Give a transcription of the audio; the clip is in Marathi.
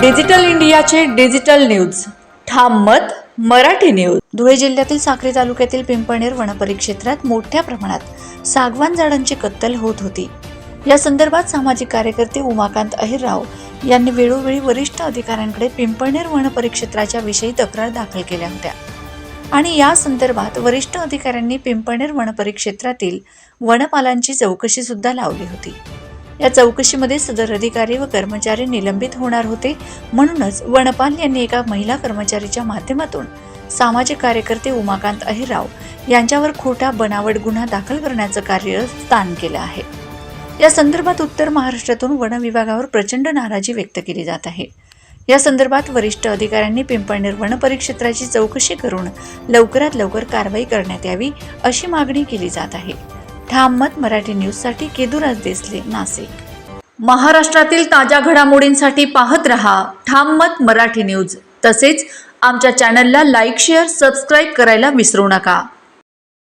डिजिटल इंडियाचे डिजिटल न्यूज. ठाम मत मराठी न्यूज. धुळे जिल्ह्यातील साक्री तालुक्यातील पिंपळनेर वनपरिक्षेत्रात मोठ्या प्रमाणात सागवान झाडांची कत्तल होत होती. या संदर्भात सामाजिक कार्यकर्ते उमाकांत अहिरराव यांनी वेळोवेळी वरिष्ठ अधिकाऱ्यांकडे पिंपळनेर वनपरिक्षेत्राच्या विषयी तक्रार दाखल केल्या होत्या. आणि या संदर्भात वरिष्ठ अधिकाऱ्यांनी पिंपळनेर वनपरिक्षेत्रातील वनपालांची चौकशी सुद्धा लावली होती. या चौकशीमध्ये सदर अधिकारी व कर्मचारी निलंबित होणार होते. म्हणूनच वनपाल यांनी एका महिला कर्मचारीच्या माध्यमातून सामाजिक कार्यकर्ते उमाकांत अहिराव यांच्यावर खोटा बनावट गुन्हा दाखल करण्याचं कार्य स्थान केलं आहे. या संदर्भात उत्तर महाराष्ट्रातून वन विभागावर प्रचंड नाराजी व्यक्त केली जात आहे. या संदर्भात वरिष्ठ अधिकाऱ्यांनी पिंपळनेर वन परिक्षेत्राची चौकशी करून लवकरात लवकर कारवाई करण्यात यावी अशी मागणी केली जात आहे. ठाम मत मराठी न्यूजसाठी केदुराज देसले नाशिक. महाराष्ट्रातील ताज्या घडामोडींसाठी पाहत रहा ठाम मत मराठी न्यूज. तसेच आमच्या चॅनलला लाईक शेअर सबस्क्राईब करायला विसरू नका.